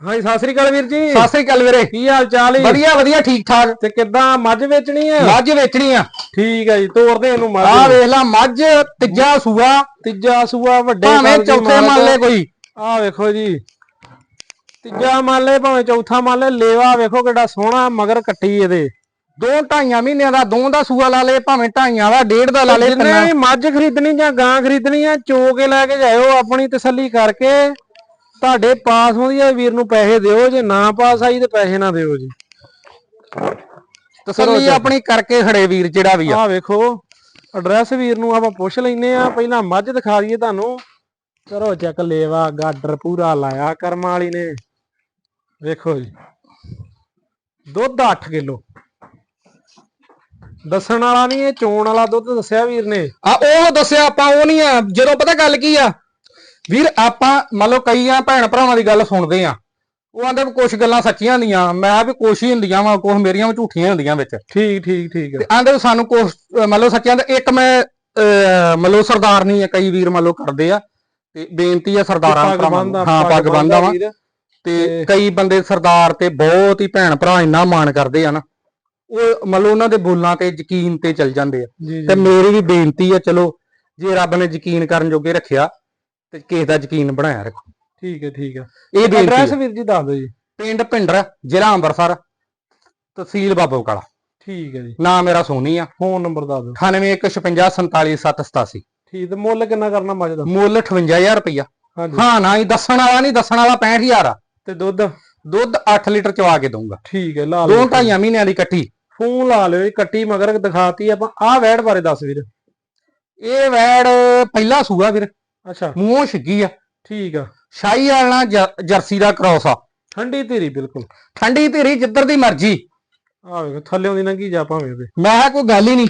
ਹਾਂਜੀ ਸਤਿ ਸ੍ਰੀ ਅਕਾਲ ਵੀਰ ਜੀ। ਸਤਿ ਸ੍ਰੀ ਅਕਾਲ ਵੀਰੇ ਕੀ ਹਾਲ ਚਾਲ ਹੈ ਵਧੀਆ ਵਧੀਆ ਠੀਕ ਠਾਕ। ਤੇ ਕਿੱਦਾਂ ਮੱਝ ਵੇਚਣੀ ਹੈ ਮੱਝ ਵੇਚਣੀ ਆ। ਠੀਕ ਹੈ ਜੀ ਤੋਰਦੇ ਇਹਨੂੰ ਮੱਝ। ਆ। ਵੇਖ ਲਾ ਮੱਝ ਤੀਜਾ ਸੂਆ। ਤੀਜਾ ਸੂਆ ਵੱਡੇ ਭਾਵੇਂ ਚੌਥੇ। ਮੰਨ ਲੈ ਕੋਈ। ਆਹ ਵੇਖੋ ਜੀ। ਤੀਜਾ ਮੰਨ ਲੈ ਭਾਵੇਂ ਚੌਥਾ ਮੰਨ ਲੈ ਲੇਵਾ ਵੇਖੋ ਕਿੱਡਾ ਸੋਹਣਾ ਮਗਰ ਕੱਟੀ ਇਹਦੇ। ਦੋ ਢਾਈਆਂ ਮਹੀਨਿਆਂ ਦਾ ਦੋ ਦਾ ਸੂਆ ਲਾ ਲੇ ਭਾਵੇਂ ਢਾਈਆਂ ਦਾ ਡੇਢ ਦਾ ਲਾ ਲੇ ਜਿੰਨੇ ਮੱਝ ਖਰੀਦਣੀ ਜਾਂ ਗਾਂ ਖਰੀਦਣੀ ਆ ਚੋ ਕੇ ਲੈ ਕੇ ਜਾਇਓ ਆਪਣੀ ਤਸੱਲੀ ਕਰਕੇ। ਤੁਹਾਡੇ ਪਾਸ ਹੁੰਦੀ ਆ ਵੀਰ ਨੂੰ ਪੈਸੇ ਦਿਓ ਜੇ ਨਾ ਪਾਸ ਆਈ ਤੇ ਪੈਸੇ ਨਾ ਦਿਓ ਜੀ। ਤਸੱਲੀ ਆਪਣੀ ਕਰਕੇ ਖੜੇ ਵੀਰ ਜਿਹੜਾ ਵੀ ਆ। ਆਹ ਵੇਖੋ ਐਡਰੈਸ ਵੀਰ ਨੂੰ ਆਪਾਂ ਪੁੱਛ ਲੈਨੇ ਆ ਪਹਿਲਾਂ ਮੱਝ ਦਿਖਾ ਦਈਏ ਤੁਹਾਨੂੰ। ਕਰੋ ਚੈੱਕ ਲੇਵਾ ਗਾਡਰ ਪੂਰਾ ਲਾਇਆ ਕਰਮਾਂ ਵਾਲੀ ਨੇ। ਵੇਖੋ ਜੀ। ਦੁੱਧ 8 ਕਿਲੋ। ਦੱਸਣ ਵਾਲਾ ਨਹੀਂ ਇਹ ਚੋਣ ਵਾਲਾ ਦੁੱਧ ਦੱਸਿਆ ਵੀਰ ਨੇ। ਆ ਉਹ ਦੱਸਿਆ ਆਪਾਂ ਉਹ ਨਹੀਂ ਆ। ਜਦੋਂ ਪਤਾ ਗੱਲ ਕੀ ਆ ਵੀਰ ਆਪਾਂ ਮੰਨ ਲਓ ਕਈ ਆ ਭੈਣ ਭਰਾਵਾਂ ਦੀ ਗੱਲ ਸੁਣਦੇ ਆ। ਉਹ ਆਂਦੇ ਵੀ ਕੁਝ ਗੱਲਾਂ ਸੱਚੀਆਂ ਹੁੰਦੀਆਂ ਮੈਂ ਵੀ ਕੁਛ ਹੀ ਹੁੰਦੀਆਂ ਵਾ ਕੁਝ ਮੇਰੀਆਂ ਵੀ ਝੂਠੀਆਂ ਹੁੰਦੀਆਂ ਵਿੱਚ। ਠੀਕ ਠੀਕ ਠੀਕ ਤੇ ਆਂਦੇ ਵੀ ਸਾਨੂੰ ਅਹ ਮੰਨ ਲਓ ਸੱਚਿਆਂ ਦਾ ਇੱਕ ਮੈਂ ਮੰਨ ਲਓ ਸਰਦਾਰ ਨਹੀਂ ਆ ਕਈ ਵੀਰ ਮੰਨ ਲਓ ਕਰਦੇ ਆ ਤੇ ਬੇਨਤੀ ਆ ਸਰਦਾਰਾਂ ਭਰਾਵਾਂ ਨੂੰ। ਹਾਂ ਪੱਗ ਬੰਨਦਾ ਵਾ। ਤੇ ਕਈ ਬੰਦੇ ਸਰਦਾਰ ਤੇ ਬਹੁਤ ਹੀ ਭੈਣ ਭਰਾ ਇੰਨਾ ਮਾਣ ਕਰਦੇ ਆ ਨਾ ਉਹ ਮੰਨ ਲਓ ਉਹਨਾਂ ਦੇ ਬੋਲਾਂ ਤੇ ਯਕੀਨ ਤੇ ਚੱਲ ਜਾਂਦੇ ਆ। ਤੇ ਮੇਰੀ ਵੀ ਬੇਨਤੀ ਆ ਚਲੋ ਜੇ ਰੱਬ ਨੇ ਯਕੀਨ ਕਰਨ ਜੋਗੇ ਰੱਖਿਆ ਤੇ ਕਿਸੇ ਦਾ ਯਕੀਨ ਬਣਾਇਆ ਰੱਖੋ। ਠੀਕ ਹੈ ਠੀਕ ਹੈ। ਇਹ ਬੇਨਤੀ ਐਡਰੈਸ। ਵੀਰ ਜੀ ਦੱਸ ਦਿਓ ਜੀ। ਪਿੰਡ ਭਿੰਡਰ ਜ਼ਿਲ੍ਹਾ ਅੰਮ੍ਰਿਤਸਰ ਤਹਿਸੀਲ ਬਾਬੋ ਕਲਾ ਠੀਕ ਹੈ ਜੀ। ਨਾਮ ਮੇਰਾ ਸੋਨੀ ਆ। ਫੋਨ ਨੰਬਰ ਦੱਸ ਦਿਓ। 9815477787 ਠੀਕ ਤੇ ਮੁੱਲ ਕਿੰਨਾ ਕਰਨਾ ਮੱਝ ਦਾ? ਮੁੱਲ 58000 ਰੁਪਇਆ ਹਾਂਜੀ। ਹਾਂ ਨਾ ਹੀ ਦੱਸਣ ਵਾਲਾ ਨਹੀਂ ਦੱਸਣ ਵਾਲਾ 65000 ਆ। ਤੇ ਦੁੱਧ? ਦੁੱਧ 8 ਲੀਟਰ ਚਵਾ ਕੇ ਦਊਂਗਾ। ਠੀਕ ਹੈ ਲਾ ਦੋ ਲਓ ਢਾਈਆਂ ਮਹੀਨਿਆਂ ਦੀ ਇਕੱਠੀ ਫੋਨ ਲਾ ਲਿਓ ਜੀ ਕੱਟੀ ਮਗਰ ਦਿਖਾਤੀ ਆਪਾਂ। ਆਹ ਵੈੜ ਬਾਰੇ ਦੱਸ ਵੀਰ। ਇਹ ਵੈੜ ਪਹਿਲਾ ਸੂਆ ਵੀਰ। ਅੱਛਾ। ਮੂੰਹ ਛਿੱਗੀ ਆ। ਠੀਕ ਆ। ਸ਼ਾਹੀ ਵਾਲਾ ਜਰਸੀ ਦਾ ਕ੍ਰੋਸ ਆ। ਠੰਡੀ ਧੀਰੀ ਬਿਲਕੁਲ। ਠੰਡੀ ਧੀਰੀ ਜਿੱਧਰ ਦੀ ਮਰਜ਼ੀ। ਆ ਵੇਖੋ ਥੱਲਿਓਂ ਦੀ ਲੰਗੀ ਜਾ ਭਾਵੇਂ ਤੇ ਮੈਂ ਕਿਹਾ ਕੋਈ ਗੱਲ ਹੀ ਨਹੀਂ।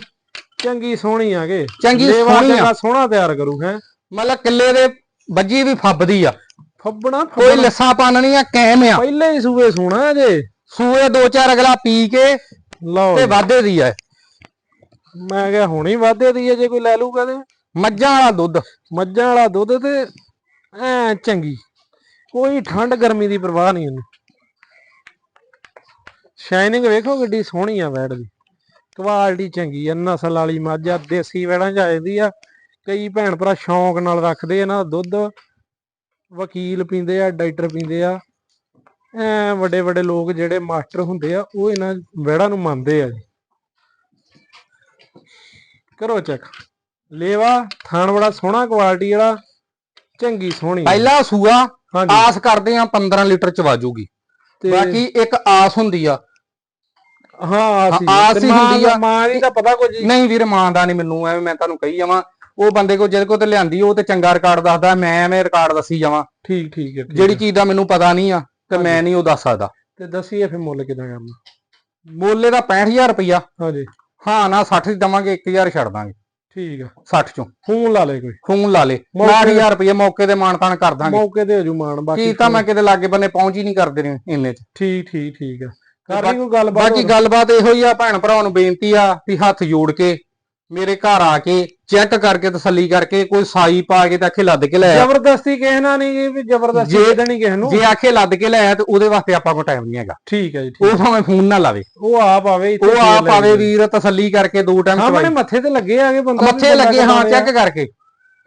ਚੰਗੀ ਸੋਹਣੀ ਆਗੇ ਚੰਗੀ ਸੋਹਣੀ ਆ। ਸੋਹਣਾ ਤਿਆਰ ਕਰੂ ਹੈ। ਮਤਲਬ ਕਿੱਲੇ ਦੇ ਵੱਜੀ ਵੀ ਫੱਬਦੀ ਆ। ਫੱਬਣਾ ਕੋਈ ਲੱਸਾ ਪਾਨਣੀ ਆ ਕੈਮ ਆ। ਪਹਿਲੇ ਹੀ ਸੂਏ ਸੋਹਣਾ ਜੇ। ਸੂਏ ਦੋ ਚਾਰ ਅਗਲਾ ਪੀ ਕੇ ਲਓ ਤੇ। ਵਾਧੇ ਦੀ ਆ। ਮੈਂ ਕਿਹਾ ਹੁਣੀ ਵਾਧੇ ਦੀ ਹੈ ਜੇ ਕੋਈ ਲੈ ਲੂਗਾ ਤੇ ਮੱਝਾਂ ਵਾਲਾ ਦੁੱਧ, ਮੱਝਾਂ ਵਾਲਾ ਦੁੱਧ ਤੇ ਐ ਚੰਗੀ। ਕੋਈ ਠੰਡ ਗਰਮੀ ਦੀ ਪਰਵਾਹ ਨਹੀਂ ਉਹਨੂੰ। ਸ਼ਾਈਨਿੰਗ ਵੇਖੋ ਕਿੱਡੀ ਸੋਹਣੀ ਆ ਵੈੜ ਦੀ। ਕੁਆਲਿਟੀ ਚੰਗੀ ਆ, ਨਸਲ ਵਾਲੀ ਮੱਝ ਆ, ਦੇਸੀ ਵੈੜਾਂ ਚ ਆ ਜਾਂਦੀ ਆ। ਕਈ ਭੈਣ ਭਰਾ ਸ਼ੌਂਕ ਨਾਲ ਰੱਖਦੇ ਇਹਨਾਂ ਦਾ ਦੁੱਧ। ਵਕੀਲ ਪੀਂਦੇ ਆ, ਡਾਕਟਰ ਪੀਂਦੇ ਆ। ਐ ਵੱਡੇ ਵੱਡੇ ਲੋਕ ਜਿਹੜੇ ਮਾਸਟਰ ਹੁੰਦੇ ਆ, ਉਹ ਇਹਨਾਂ ਵੈੜਾਂ ਨੂੰ ਮੰਨਦੇ ਆ ਜੀ। ਕਰੋ ਚੈੱਕ। ਲੇਵਾ ਥਾਣ ਬੜਾ ਸੋਹਣਾ ਕੁਆਲਿਟੀ ਵਾਲਾ ਚੰਗੀ ਸੋਹਣੀ। ਪਹਿਲਾ ਸੂਆ ਹਾਂਜੀ। ਆਸ ਕਰਦੇ ਆ 15 ਲੀਟਰ ਚ ਵਾਜੂਗੀ। ਤੇ ਬਾਕੀ ਇੱਕ ਆਸ ਹੁੰਦੀ ਆ। ਹਾਂ ਆਸ ਹੀ ਆਸ ਹੀ ਹੁੰਦੀ ਦਾ- ਆ। ਮਾਂ ਦੀ ਤਾਂ ਪਤਾ ਕੁਝ ਜੀ ਨਹੀਂ ਵੀਰ ਮਾਂ ਦਾ ਨਹੀਂ ਮੈਨੂੰ ਐਵੇਂ ਮੈਂ ਤੁਹਾਨੂੰ ਕਹੀ ਜਾਵਾਂ। ਉਹ ਬੰਦੇ ਕੋ ਜਿਹਦੇ ਕੋ ਤੇ ਲਿਆਂਦੀ ਉਹ ਤੇ ਚੰਗਾ ਰਿਕਾਰਡ ਦੱਸਦਾ ਮੈਂ ਐਵੇਂ ਰਿਕਾਰਡ ਦੱਸੀ ਜਾਵਾਂ। ਠੀਕ ਠੀਕ ਹੈ ਠੀਕ ਜਿਹੜੀ ਹੈ। ਚੀਜ਼ ਦਾ ਮੈਨੂੰ ਪਤਾ ਨਹੀਂ ਆ ਤੇ ਮੈਂ ਨਹੀਂ ਉਹ ਦੱਸ ਸਕਦਾ। ਤੇ ਦੱਸੀਏ ਫਿਰ ਮੁੱਲ ਕਿਦਾਂ ਕਰਨਾ। ਮੁੱਲ ਇਹਦਾ 65000 ਰੁਪਇਆ ਹਾਂਜੀ। ਹਾਂ ਨਾ 60 ਦੀ ਦਵਾਂਗੇ 1000 ਛੱਡ ਦਾਂਗੇ। ਠੀਕ ਆ। 60 ਚੋਂ। ਫੋਨ ਲਾ ਲੈ ਕੋਈ। ਖੂਨ ਲਾ ਲੇ। ਮੌਕੇ 60000 ਰੁਪਇਆ ਮੌਕੇ ਤੇ ਮਾਨਤਾਨ ਕਰ ਦਾਂਗੇ। ਮੌਕੇ ਤੇ ਹਜੂ ਮਾਣ ਬਾਕੀ ਕੀ ਤਾਂ ਮੈਂ ਕਿਤੇ ਲਾਗੇ ਬੰਨੇ ਪਹੁੰਚ ਹੀ ਨਹੀਂ ਕਰਦੇ ਨੇ ਇੰਨੇ ਚ। ਠੀਕ ਠੀਕ ਠੀਕ ਆ। ਕਰ ਲਈ ਕੋਈ ਗੱਲਬਾਤ ਬਾਕੀ? ਗੱਲਬਾਤ ਇਹੋ ਹੀ ਆ ਭੈਣ ਭਰਾਵਾਂ ਨੂੰ ਬੇਨਤੀ ਆ ਵੀ ਹੱਥ ਜੋੜ ਕੇ ਮੇਰੇ ਘਰ ਆ ਕੇ ਚੈੱਕ ਕਰਕੇ ਤਸੱਲੀ ਕਰਕੇ ਕੋਈ ਸਾਈ ਪਾ ਕੇ ਤੇ ਆਖੇ ਲੱਦ ਕੇ ਲੈ ਆ। ਜ਼ਬਰਦਸਤੀ ਕਹਿਣਾ ਨਹੀਂ ਜੀ ਵੀ ਜ਼ਬਰਦਸਤੀ ਜੇ- ਦੇ ਦੇਣੀ ਕਿਸੇ ਨੂੰ। ਜੇ ਆਖੇ ਲੱਦ ਕੇ ਲੈ ਆ ਤੇ ਉਹਦੇ ਵਾਸਤੇ ਆਪਾਂ ਕੋਲ ਟਾਈਮ ਨਹੀਂ ਹੈਗਾ। ਠੀਕ ਹੈ ਜੀ ਠੀਕ। ਉਹ ਭਾਵੇਂ ਫੋਨ ਨਾ ਲਾਵੇ। ਉਹ ਆਪ ਆਵੇ ਇੱਥੇ ਉਹ ਆਪ ਆਵੇ। ਵੀਰ ਤਸੱਲੀ ਕਰਕੇ ਦੋ ਟਾਈਮ ਸਾਹਮਣੇ ਮੱਥੇ ਤੇ ਲੱਗੇ ਆਗੇ ਬੰਦਾ ਵੀ ਮੱਥੇ ਬੰਦਾ ਲੱਗੇ ਹਾਂ ਕਿੱਦਾਂ ਚੈੱਕ ਕਰਕੇ।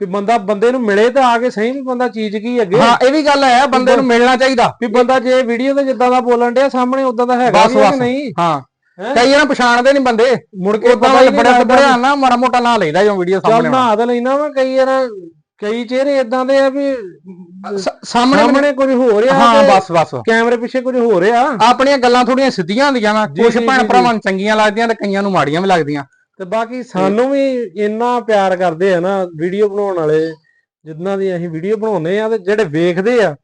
ਵੀ ਬੰਦਾ ਬੰਦੇ ਨੂੰ ਮਿਲੇ ਤਾਂ ਆ ਕੇ ਸਹੀ ਵੀ ਬੰਦਾ ਚੀਜ਼ ਕੀ ਅੱਗੇ। ਹਾਂ ਇਹ ਵੀ ਗੱਲ ਹੈ ਬੰਦੇ ਨੂੰ ਮਿਲਣਾ ਚਾਹੀਦਾ। ਵੀ ਬੰਦਾ ਜੇ ਵੀਡੀਓ ਤੇ ਜਿੱਦਾਂ ਦਾ ਬੋਲਣ ਡਿਆ ਸਾਹਮਣੇ ਉਦਾਂ ਦਾ ਹੈਗਾ ਬਸ ਵੀ ਆ ਕਿ ਬਸ। ਨਹੀਂ? ਹਾਂ ਹੈਂ? ਕਈ ਜਣ ਪਛਾਣਦੇ ਨਹੀਂ ਬੰਦੇ। ਮੁੜ ਕੇ ਪਤਾ ਹੀ ਬੜਾ ਬੜਿਆ ਨਾ ਮਾੜਾ ਮੋਟਾ ਨਾਂ ਲੈਦਾ ਜੋ ਵੀਡੀਓ ਚੱਲ ਸਾਹਮਣੇ ਆਉਣਾ। ਨਹਾ ਤਾਂ ਲੈਣਾ ਵਾ ਕਈ ਯਾਰ ਕਈ ਚਿਹਰੇ ਇਦਾਂ ਦੇ ਆ ਵੀ ਸਾਹਮਣੇ ਸਾਹਮਣੇ ਕੁਝ ਹੋ ਰਿਹਾ ਹਾਂ ਬਸ ਬਸ। ਕੈਮਰੇ ਪਿੱਛੇ ਕੁਝ ਹੋ ਰਿਹਾ। ਆਪਣੀਆਂ ਗੱਲਾਂ ਥੋੜੀਆਂ ਸਿੱਧੀਆਂ ਹੁੰਦੀਆਂ ਜੀ, ਕੁਝ ਭੈਣ ਭਰਾਵਾਂ ਨੂੰ ਚੰਗੀਆਂ ਲੱਗਦੀਆਂ ਤੇ ਕਈਆਂ ਨੂੰ ਮਾੜੀਆਂ ਵੀ ਲੱਗਦੀਆਂ। ਤੇ ਬਾਕੀ ਸਾਨੂੰ ਵੀ ਇੰਨਾ ਪਿਆਰ ਕਰਦੇ ਆ ਨਾ ਵੀਡੀਓ ਬਣਾਉਣ ਵਾਲੇ ਜਿੰਨਾਂ ਦੀ ਅਸੀਂ ਵੀਡੀਓ ਬਣਾਉਂਦੇ ਆ ਤੇ ਜਿਹੜੇ ਵੇਖਦੇ ਆ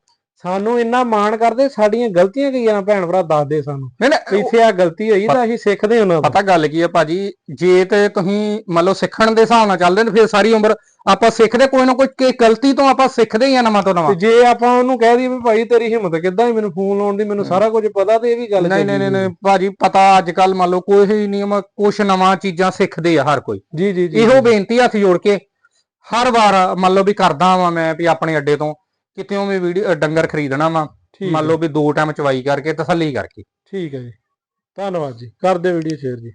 ਸਾਨੂੰ ਇੰਨਾ ਮਾਣ ਕਰਦੇ ਸਾਡੀਆਂ ਗਲਤੀਆਂ ਕਈਆਂ ਭੈਣ ਭਰਾ ਦੱਸਦੇ ਸਾਨੂੰ। ਨਹੀਂ ਨਹੀਂ ਇੱਥੇ ਆ ਗਲਤੀ ਹੋਈ ਤਾਂ ਅਸੀਂ ਸਿੱਖਦੇ ਉਹਨਾਂ ਤੋਂ। ਪਤਾ ਗੱਲ ਕੀ ਹੈ ਭਾਜੀ ਜੇ ਤੇ ਤੁਸੀਂ ਮੰਨ ਲਓ ਸਿੱਖਣ ਦੇ ਹਿਸਾਬ ਨਾਲ ਚੱਲਦੇ ਨੇ ਫਿਰ ਸਾਰੀ ਉਮਰ ਆਪਾਂ ਸਿੱਖਦੇ ਕੋਈ ਨਾ ਕੋਈ ਕਿ ਗਲਤੀ ਤੋਂ ਆਪਾਂ ਸਿੱਖਦੇ ਹੀ ਆ ਨਵਾਂ ਤੋਂ ਨਵਾਂ। ਤੇ ਜੇ ਆਪਾਂ ਉਹਨੂੰ ਕਹਿ ਦਈਏ ਵੀ ਭਾਈ ਤੇਰੀ ਹਿੰਮਤ ਕਿੱਦਾਂ ਹੀ ਮੈਨੂੰ ਫੋਨ ਲਾਉਣ ਦੀ ਮੈਨੂੰ ਸਾਰਾ ਕੁਝ ਪਤਾ ਤੇ ਇਹ ਵੀ ਗੱਲ ਨਹੀਂ ਨਹੀਂ ਨਹੀਂ ਨਹੀਂ ਭਾਜੀ ਪਤਾ ਅੱਜ ਕੱਲ ਮੰਨ ਲਓ ਕੋਈ ਹੀ ਨਿਯਮ ਕੁਛ ਨਵਾਂ ਚੀਜ਼ਾਂ ਸਿੱਖਦੇ ਆ ਹਰ ਕੋਈ। ਜੀ ਜੀ ਜੀ ਇਹੋ ਬੇਨਤੀ ਹੱਥ ਜੋੜ ਕੇ ਹਰ ਵਾਰ ਮੰਨ ਲਓ ਵੀ ਕਰਦਾ ਵਾਂ ਮੈਂ ਵੀ ਆਪਣੇ ਅੱਡੇ ਤੋਂ ਕਿਤੇੋਂ ਵੀ ਵੀਡੀਓ ਡੰਗਰ ਖਰੀਦਣਾ ਵਾ। ਠੀਕ ਮੰਨ ਲਓ ਵੀ ਦੋ ਟਾਈਮ ਚਵਾਈ ਕਰਕੇ ਤਸੱਲੀ ਕਰਕੇ। ਠੀਕ ਹੈ ਜੀ। ਧੰਨਵਾਦ ਜੀ। ਕਰਦੇ ਵੀਡੀਓ ਸ਼ੇਅਰ ਜੀ।